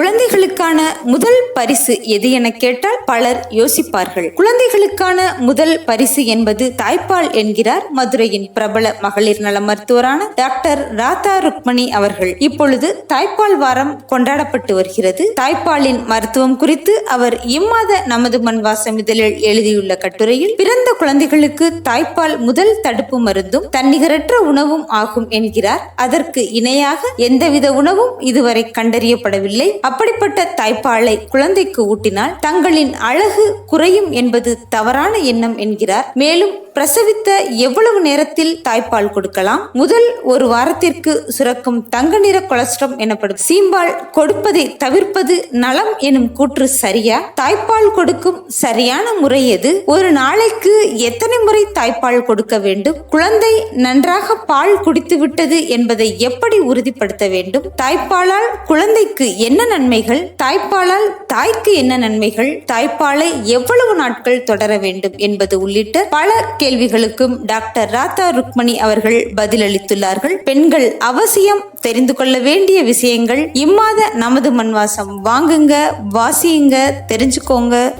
குழந்தைகளுக்கான முதல் பரிசு எது என கேட்டால் பலர் யோசிப்பார்கள். குழந்தைகளுக்கான முதல் பரிசு என்பது தாய்ப்பால் என்கிறார் மதுரையின் பிரபல மகளிர் நல மருத்துவரான டாக்டர் ராதா ருக்மணி அவர்கள். இப்பொழுது தாய்ப்பால் வாரம் கொண்டாடப்பட்டு வருகிறது. தாய்ப்பாலின் மருத்துவம் குறித்து அவர் இம்மாத நமது மண்வாசம் இதழில் எழுதியுள்ள கட்டுரையில் பிறந்த குழந்தைகளுக்கு தாய்ப்பால் முதல் தடுப்பு மருந்தும் தன்னிகரற்ற உணவும் ஆகும் என்கிறார். அதற்கு இணையாக எந்தவித உணவும் இதுவரை கண்டறியப்படவில்லை. அப்படிப்பட்ட தாய்ப்பாலை குழந்தைக்கு ஊட்டினால் தங்களின் அழகு குறையும் என்பது தவறான எண்ணம் என்கிறார். மேலும் பிரசவித்த எவ்வளவு நேரத்தில் தாய்ப்பால் கொடுக்கலாம்? முதல் ஒரு வாரத்திற்கு சுரக்கும் தங்க நிற கொலஸ்ட்ரம் எனப்படும் சீம்பால் கொடுப்பதை தவிர்ப்பது நலம் எனும் கூற்று சரியா? தாய்ப்பால் கொடுக்கும் சரியான முறை எது? ஒரு நாளைக்கு எத்தனை முறை தாய்ப்பால் கொடுக்க வேண்டும்? குழந்தை நன்றாக பால் குடித்து விட்டது என்பதை எப்படி உறுதிப்படுத்த வேண்டும்? தாய்ப்பாலால் குழந்தைக்கு என்ன நன்மைகள்? தாய்ப்பாலால் தாய்க்கு என்ன நன்மைகள்? தாய்ப்பாலை எவ்வளவு நாட்கள் தொடர வேண்டும் என்பது உள்ளிட்ட பல கேள்விகளுக்கும் டாக்டர் ராதா ருக்மணி அவர்கள் பதிலளித்துள்ளார்கள். பெண்கள் அவசியம் தெரிந்து கொள்ள வேண்டிய விஷயங்கள். இம்மாத நமது மண்வாசம். வாங்குங்க வாசியுங்க தெரிஞ்சுக்கோங்க.